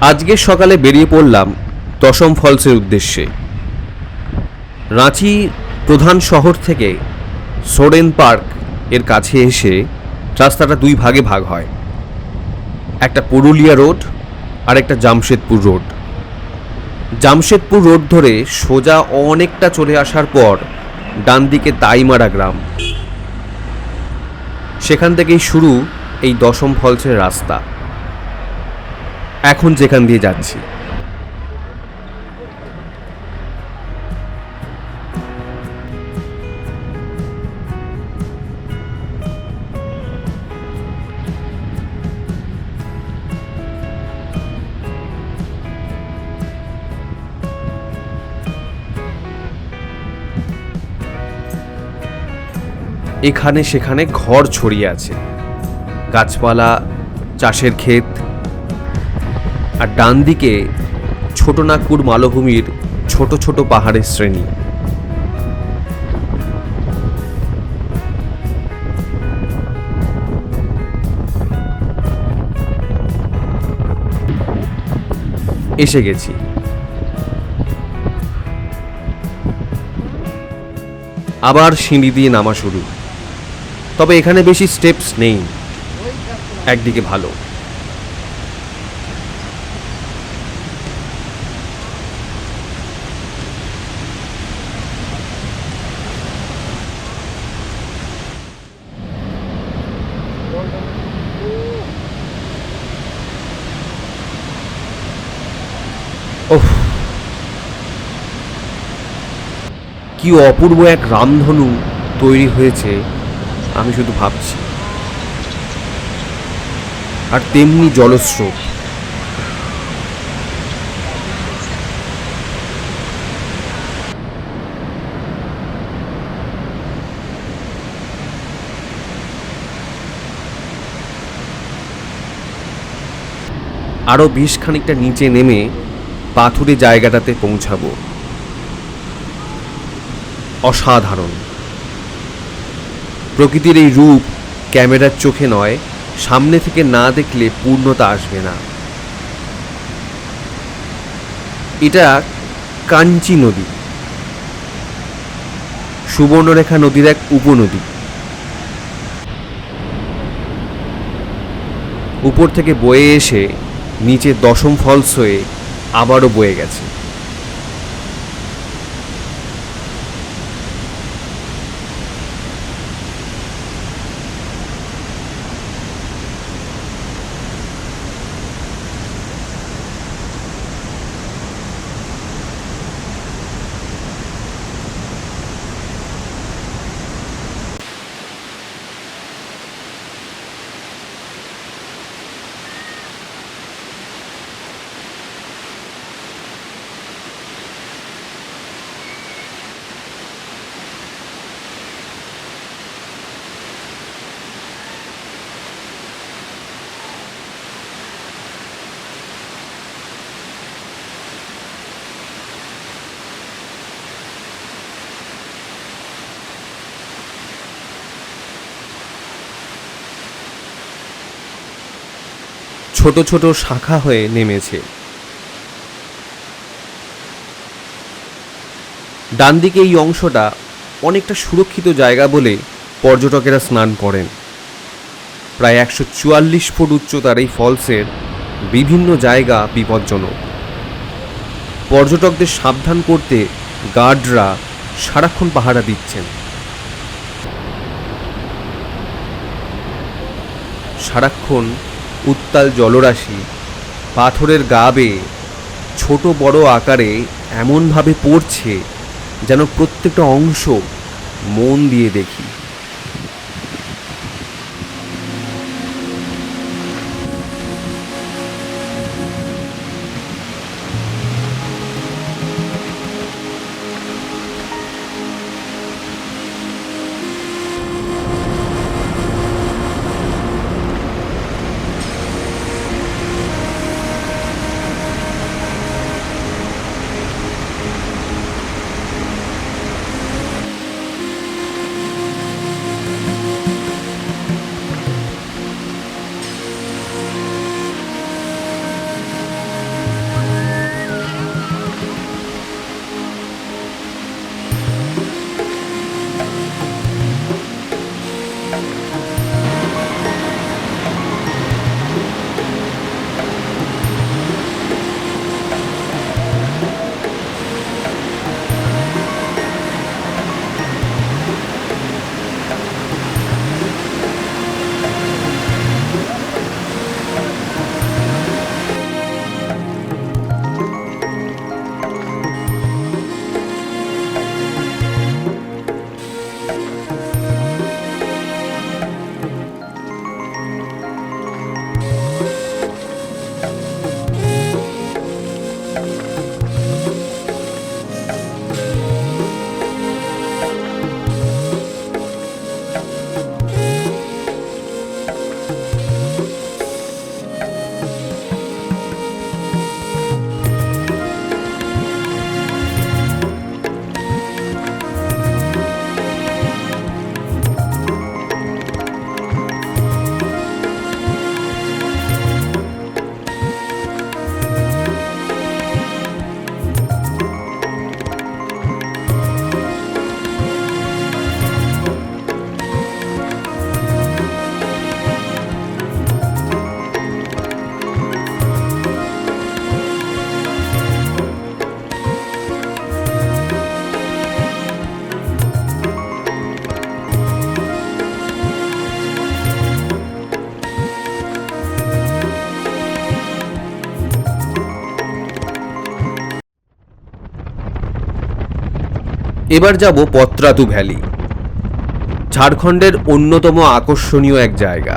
আজকে সকালে বেরিয়ে পড়লাম দশম ফলসের উদ্দেশ্যে। রাঁচি প্রধান শহর থেকে সোরেন পার্কের কাছে এসে রাস্তাটা দুই ভাগে ভাগ হয়। একটা পুরুলিয়া রোড আর একটা জামশেদপুর রোড। জামশেদপুর রোড ধরে সোজা অনেকটা চলে আসার পর ডান দিকে তাইমারা গ্রাম। সেখান থেকেই শুরু এই দশম ফলসের রাস্তা। এখন যেখান দিয়ে যাচ্ছি। এখানে সেখানে ঘর ছড়িয়ে আছে। গাছপালা চাষের ক্ষেত আর ডান দিকে ছোট নাগপুর মালভূমির ছোট ছোট পাহাড়ের শ্রেণি। এসে গেছি। আবার সিঁড়ি দিয়ে নামা শুরু। তবে এখানে বেশি স্টেপস নেই। একদিকে ভালো। ওহ কি অপূর্ব এক রামধনু তৈরি হয়েছে, আমি শুধু ভাবছি। আর তেমনি জলস্রোত। আরও বেশ খানিকটা নিচে নেমে পাথুরে জায়গাটাতে পৌঁছাবো। অসাধারণ। প্রকৃতির এই রূপ ক্যামেরার চোখে নয়, সামনে থেকে না দেখলে পূর্ণতা আসবে না। এটা কাঞ্চি নদী। সুবর্ণরেখা নদীর এক উপনদী। উপর থেকে বয়ে এসে নিচে দশম ফলস হয়ে আবারও বয়ে গেছে। ছোট ছোট শাখা হয়ে নেমেছে। ডান দিকে এই অংশটা অনেকটা সুরক্ষিত জায়গা বলে পর্যটকেরা স্নান করেন। প্রায় একশো চুয়াল্লিশ ফুট উচ্চতার এই ফলসের বিভিন্ন জায়গা বিপজ্জনক। পর্যটকদের সাবধান করতে গার্ডরা সারাক্ষণ পাহারা দিচ্ছেন। সারাক্ষণ উত্তাল জলরাশি, পাথরের গা বেয়ে ছোট বড় আকারে এমনভাবে পড়ছে যেন প্রত্যেকটা অংশ মন দিয়ে দেখি। এবার যাব পত্রাতু ভ্যালি। ঝাড়খণ্ডের অন্যতম আকর্ষণীয় এক জায়গা।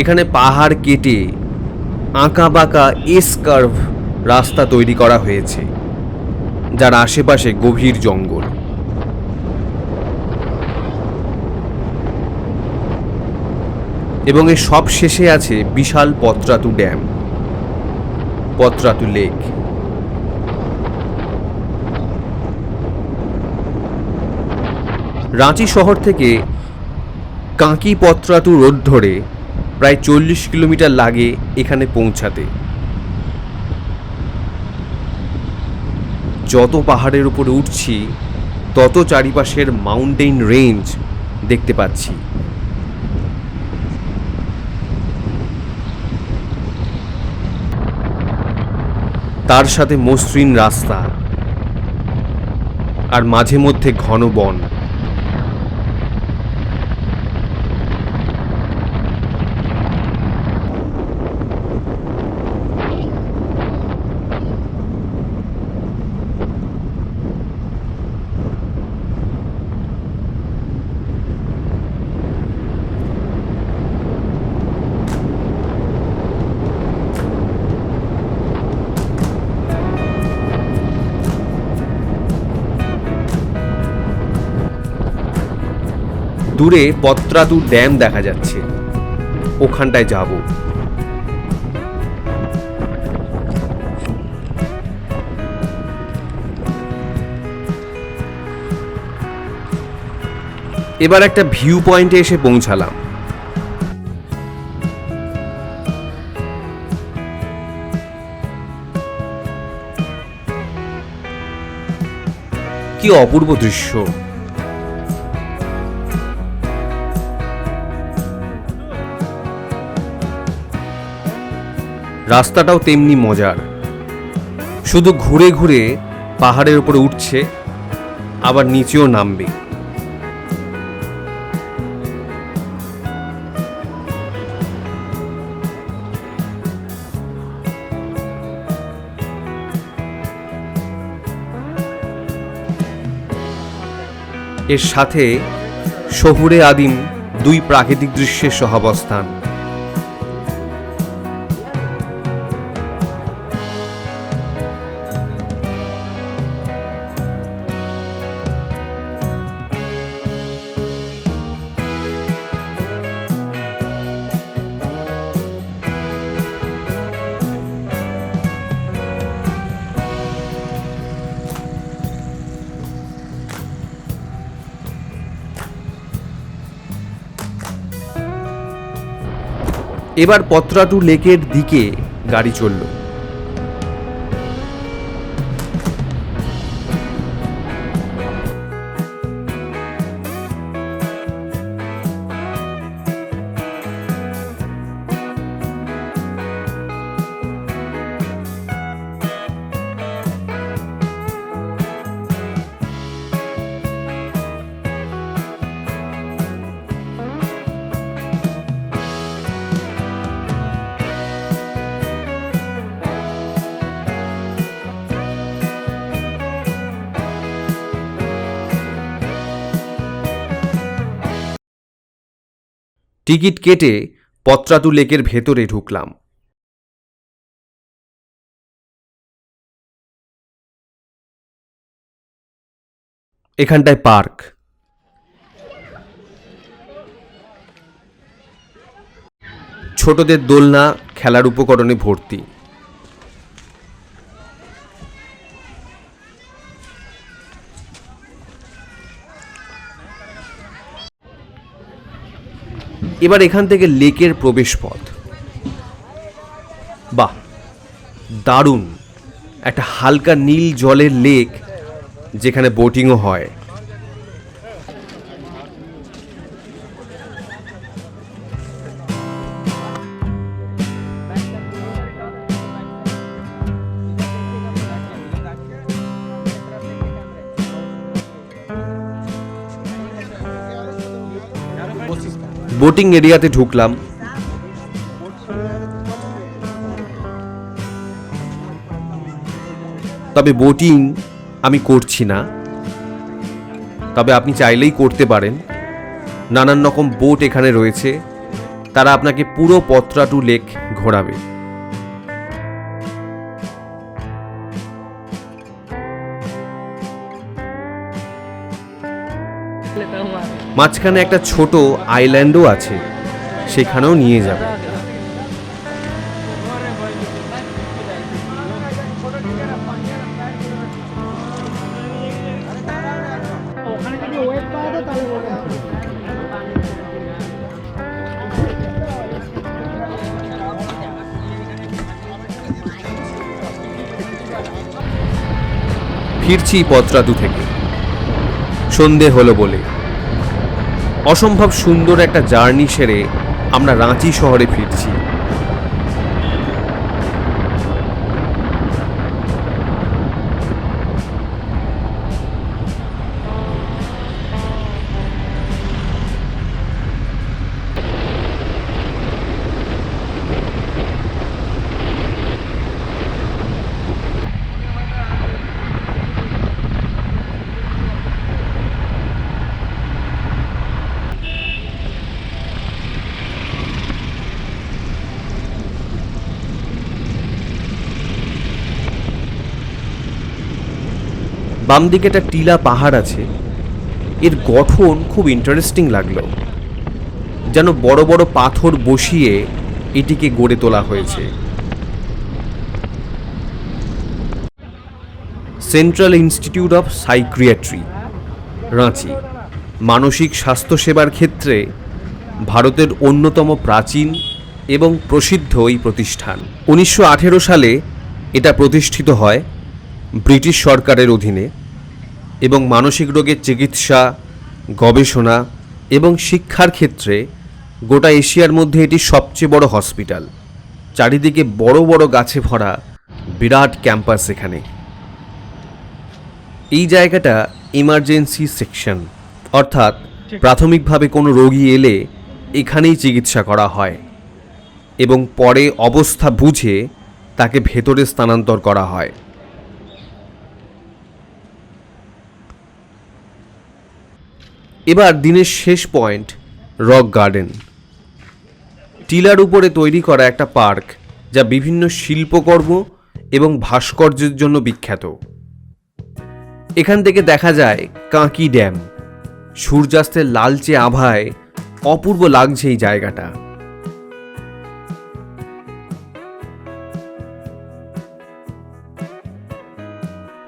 এখানে পাহাড় কেটে আঁকা বাঁকা এস কার্ভ রাস্তা তৈরি করা হয়েছে, যার আশেপাশে গভীর জঙ্গল। এবং এর সব শেষে আছে বিশাল পত্রাতু ড্যাম। পত্রাতু লেক। রাঁচি শহর থেকে কাঁকি পত্রাতু রোড ধরে প্রায় চল্লিশ কিলোমিটার লাগে এখানে পৌঁছাতে। যত পাহাড়ের উপরে উঠছি, তত চারিপাশের মাউন্টেন রেঞ্জ দেখতে পাচ্ছি। তার সাথে মসৃণ রাস্তা আর মাঝে মধ্যে ঘন বন। দূরে পত্রাতু ড্যাম দেখা যাচ্ছে। ওখানটায় যাব। এবার একটা ভিউ পয়েন্টে এসে পৌঁছালাম। কি অপূর্ব দৃশ্য। রাস্তাটাও তেমনি মজার। শুধু ঘুরে ঘুরে পাহাড়ের উপরে উঠছে, আবার নিচেও নামবে। এর সাথে শহুরে আদিম দুই প্রাকৃতিক দৃশ্যের সহাবস্থান। এবার পত্রাটু লেকের দিকে গাড়ি চলল। টিকিট কেটে পত্রাতু লেকের ভেতরে ঢুকলাম। এখানটায় পার্ক। ছোটদের দোলনা খেলার উপকরণে ভর্তি। এবার এখান থেকে লেকের প্রবেশ পথ বাহ, দারুণ। একটা হালকা নীল জলের লেক যেখানে বোটিংও হয়। বোটিং এরিয়াতে ঢুকলাম। তবে বোটিং আমি করছি না। তবে আপনি চাইলেই করতে পারেন। নানান রকম বোট এখানে রয়েছে। তারা আপনাকে পুরো পত্রাটু লেক ঘোরাবে। মাঝখানে একটা ছোট আইল্যান্ডও আছে সেখানেও নিয়ে যাবে। ফিরছি পত্রাতু থেকে। সন্ধে হলো বলে। অসম্ভব সুন্দর একটা জার্নি সেরে আমরা রাঁচি শহরে ফিরছি। বাম দিকে একটা টিলা পাহাড় আছে। এর গঠন খুব ইন্টারেস্টিং লাগল। যেন বড় বড় পাথর বসিয়ে এটিকে গড়ে তোলা হয়েছে। Central institute of psychiatry Ranchi. মানসিক স্বাস্থ্যসেবার ক্ষেত্রে ভারতের অন্যতম প্রাচীন এবং প্রসিদ্ধ এই প্রতিষ্ঠান। উনিশশো আঠেরো সালে এটা প্রতিষ্ঠিত হয়। ব্রিটিশ সরকারের অধীনে এবং মানসিক রোগের চিকিৎসা, গবেষণা এবং শিক্ষার ক্ষেত্রে গোটা এশিয়ার মধ্যে এটি সবচেয়ে বড় হসপিটাল। চারিদিকে বড় বড় গাছে ভরা বিরাট ক্যাম্পাস এখানে। এই জায়গাটা ইমার্জেন্সি সেকশন অর্থাৎ প্রাথমিকভাবে কোনো রোগী এলে এখানেই চিকিৎসা করা হয় এবং পরে অবস্থা বুঝে তাকে ভেতরে স্থানান্তর করা হয়। এবার দিনের শেষ পয়েন্ট, রক গার্ডেন। টিলার উপরে তৈরি করা একটা পার্ক যা বিভিন্ন শিল্পকর্ম এবং ভাস্কর্যের জন্য বিখ্যাত। এখান থেকে দেখা যায় কাঁকি ড্যাম। সূর্যাস্তের লালচে আভায় অপূর্ব লাগছে এই জায়গাটা।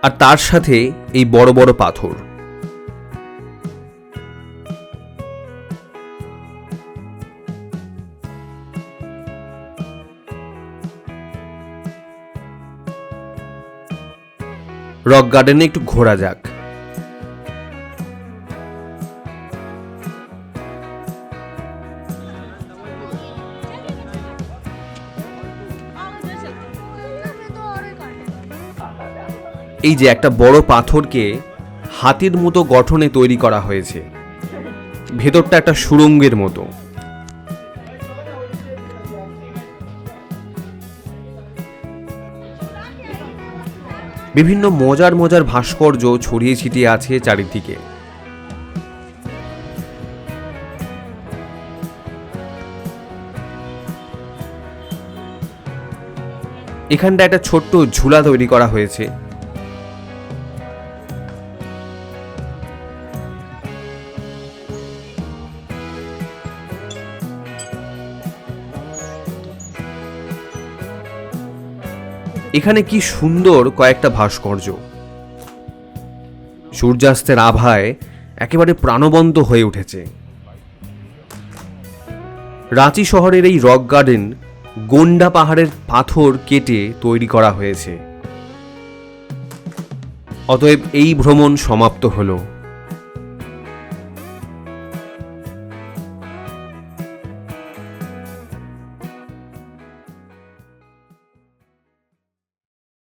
আর তার সাথে এই বড় বড় পাথর। রক গার্ডেনে একটু ঘোরা যাক। এই যে একটা বড় পাথরকে হাতির মতো গঠনে তৈরি করা হয়েছে। ভেতরটা একটা সুড়ঙ্গের মতো। বিভিন্ন মজার মজার ভাস্কর্য ছড়িয়ে ছিটিয়ে আছে চারিদিকে। এখানটা একটা ছোট্ট ঝুলা তৈরি করা হয়েছে। এখানে কি সুন্দর কয়েকটা ভাস্কর্য। সূর্যাস্তের আভায় একেবারে প্রাণবন্ত হয়ে উঠেছে। রাঁচি শহরের এই রক গার্ডেন গোন্ডা পাহাড়ের পাথর কেটে তৈরি করা হয়েছে। অতএব এই ভ্রমণ সমাপ্ত হলো।